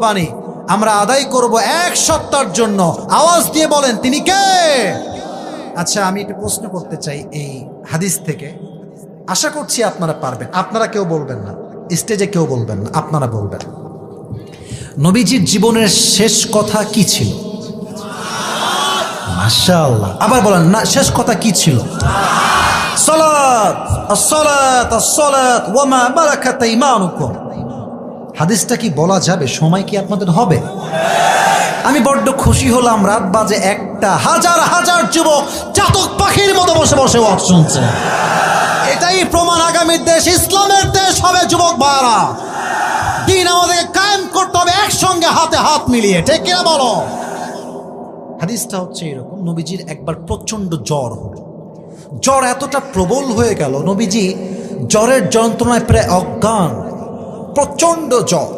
বাণী। আমরা আদায় করব এক সপ্তাহের জন্য। আওয়াজ দিয়ে বলেন, তিনি কে? আচ্ছা আমি একটু প্রশ্ন করতে চাই এই হাদিস থেকে। আশা করছি আপনারা পারবেন। আপনারা কেউ বলবেন না। স্টেজে কেউ বলবেন না। আপনারা বলবেন। নবীজির জীবনের শেষ কথা কি ছিল? মাশাআল্লাহ। আবার বলেন, না, শেষ কথা কি ছিল? সালাত, আসসালাত আসসালাত, ওয়া মা বারাকাত ঈমানুকুম হাদিসটা কি বলা যাবে? সময় কি আপনাদের হবে? আমি বড্ড খুশি হলাম, রাত বাজে একটা। হাজার হাজার যুবক চাতক পাখির মতো বসে বসে ওয়াজ শুনছে। এটাই প্রমাণ আগামীর দেশ, ইসলামের দেশ হবে, যুবক ভাড়া দিন আমাদেরকে কায়েম করতে হবে, একসঙ্গে হাতে হাত মিলিয়ে। ঠিক কিনা বলো? হাদিসটা হচ্ছে এরকম, নবীজির একবার প্রচণ্ড জ্বর হলো। জ্বর এতটা প্রবল হয়ে গেল, নবীজি জ্বরের যন্ত্রণায় প্রায় অজ্ঞান। প্রচণ্ড জ্বর।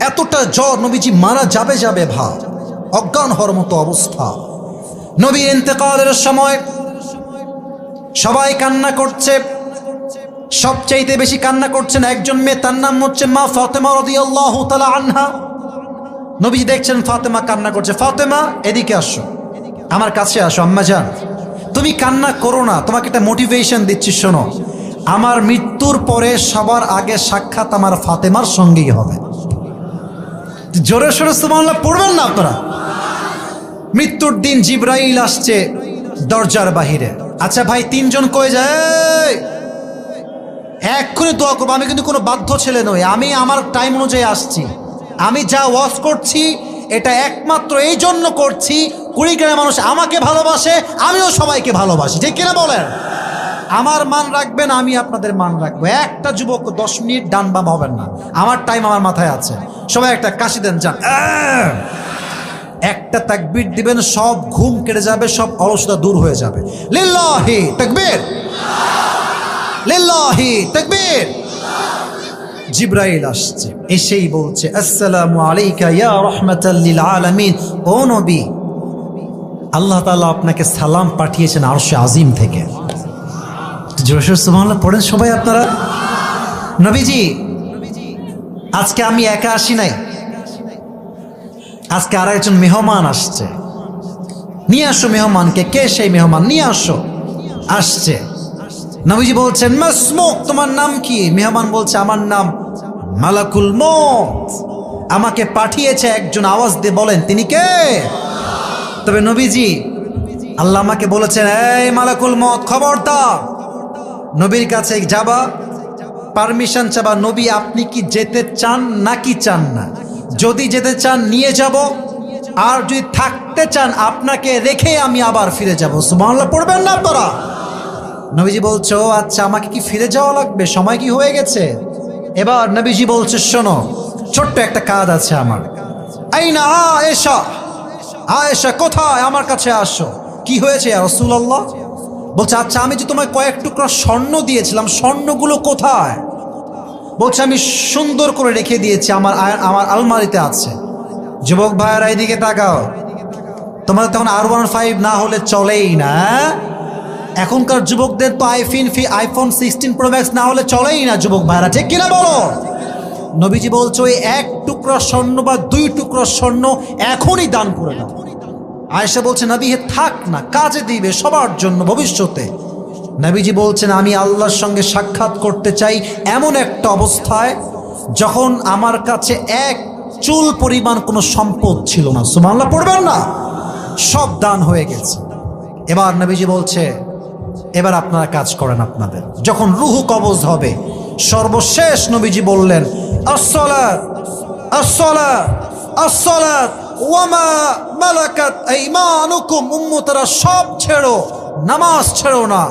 এতটা জ্বর নবীজি মারা যাবে যাবে ভাব। অজ্ঞান হওয়ার মতো অবস্থা। নবী ইন্তেকালের সময় সবাই কান্না করছে। সবচাইতে বেশি কান্না করছেন একজন মেয়ে, তার নাম হচ্ছে মা ফাতেমা রাদিয়াল্লাহু তাআলা আনহা। নবীজি দেখছেন ফাতেমা কান্না করছে। ফাতেমা, এদিকে আসো। আমার কাছে আসো, আম্মা যান তুমি কান্না করো না, তোমাকে একটা মোটিভেশন দিচ্ছি, শোনো। আমার মৃত্যুর পরে সবার আগে সাক্ষাৎ আমার ফাতেমার সঙ্গেই হবে। জোরে সোরে সুবহানাল্লাহ, পড়বেন না আপনারা? মৃত্যুর দিন জিব্রাইল আসছে দরজার বাহিরে। আচ্ছা ভাই, তিনজন কয়ে যায়? এক্ষুনি দোয়া করব, আমি কিন্তু কোনো বাধ্য ছেলে নই, আমি আমার টাইম অনুযায়ী আসছি। আমি যা ওয়াশ করছি, এটা একমাত্র এই জন্য করছি, কুড়ি কুড়িগ্রামের মানুষ আমাকে ভালোবাসে, আমিও সবাইকে ভালোবাসি, ঠিক কিনা বলেন? আমার মান রাখবেন, আমি আপনাদের মান রাখব। একটা যুবক দশ মিনিট ডান বাম হবেন না। আমার টাইম আমার মাথায় আছে। সবাই একটা কাশি দেন, যান! একটা তাকবীর দিবেন, সব ঘুম কেটে যাবে, সব অলসতা দূর হয়ে যাবে। লিল্লাহি তাকবীর। লিল্লাহি তাকবীর। জিব্রাইল আসছে, এসেই বলছে, আসসালামু আলাইকা ইয়া লিল আলামিন। ও নবী, আল্লাহ তাআলা আপনাকে সালাম পাঠিয়েছেন আরশে আজিম থেকে। জোরসোর সুবহানাল্লাহ, পড়েন সবাই আপনারা? নবীজি, আজকে আমি একা আসি নাই। আজকে আর একজন মেহমান আসছে। নিয়ে আসো মেহমানকে, কে সেই মেহমান? নিয়ে আসো। আসছে। নবীজি বলছেন, মাসমুক, তোমার নাম কি? মেহমান বলছে, আমার নাম মালাকুল আমাকে পাঠিয়েছে একজন আওয়াজ দিয়ে বলেন, তিনি কে? তবে নবীজি, আল্লাহ আমাকে বলেছেন, এই মালাকুল মত খবরদার। নবীর কাছে যাবা পারমিশন চাবা, নবী, আপনি কি যেতে চান নাকি চান না? যদি যেতে চান, নিয়ে যাব। আর যদি থাকতে চান, আপনাকে রেখে আমি আবার ফিরে যাব। সুবহানাল্লাহ, পড়বেন না আপনারা? নবীজি বলছো আচ্ছা আমাকে কি ফিরে যাওয়া লাগবে? সময় কি হয়ে গেছে? এবার নবীজি বলছে, শোনো, ছোট্ট একটা কাজ আছে আমার। আইনা, আয়েশা। আয়েশা, কোথায়? আমার কাছে আসো। কি হয়েছে রসুল্লাহ বলছে আচ্ছা আমি যে তোমায় কয়েক টুকরা স্বর্ণ দিয়েছিলাম, স্বর্ণগুলো কোথায়? বলছে, আমি সুন্দর করে রেখে দিয়েছি, আমার আমার আলমারিতে আছে। যুবক ভাইয়েরা এইদিকে তাকাও। তোমাদের তখন আর ওয়ান ফাইভ না হলে চলেই না হ্যাঁ? এখনকার যুবকদের তো আইফিন ফি, আইফোন সিক্সটিন প্রো ম্যাক্স না হলে চলেই না, যুবক ভাইরা ঠিক কিনা বলো? নবীজি বলছো, ওই এক টুকরা স্বর্ণ বা দুই টুকরা স্বর্ণ এখনই দান করে দাও। আয়েশা বলছে, নবী, হে, থাক না, কাজে দিবে সবার জন্য ভবিষ্যতে। নবীজি বলছেন, আমি আল্লাহর সঙ্গে সাক্ষাৎ করতে চাই এমন একটা অবস্থায় যখন আমার কাছে এক চুল পরিমাণ কোনো সম্পদ ছিল না। সুমাল্লাহ পড়বেন না। সব দান হয়ে গেছে। এবার নবীজি বলছে, এবার আপনারা কাজ করেন আপনাদের। যখন রুহু কবজ হবে, সর্বশেষ নবীজি বললেন, আসসালাত আসসালাত আসসালাত। ওয়ামা মালাকাত আইমানুকুম উম্মতরা সব ছেড়ো, নামাজ ছেড়ো না,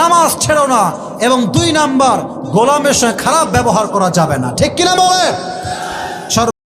নামাজ ছেড়ো না, এবং দুই নাম্বার, গোলামের সঙ্গে খারাপ ব্যবহার করা যাবে না। ঠিক কিনা বলে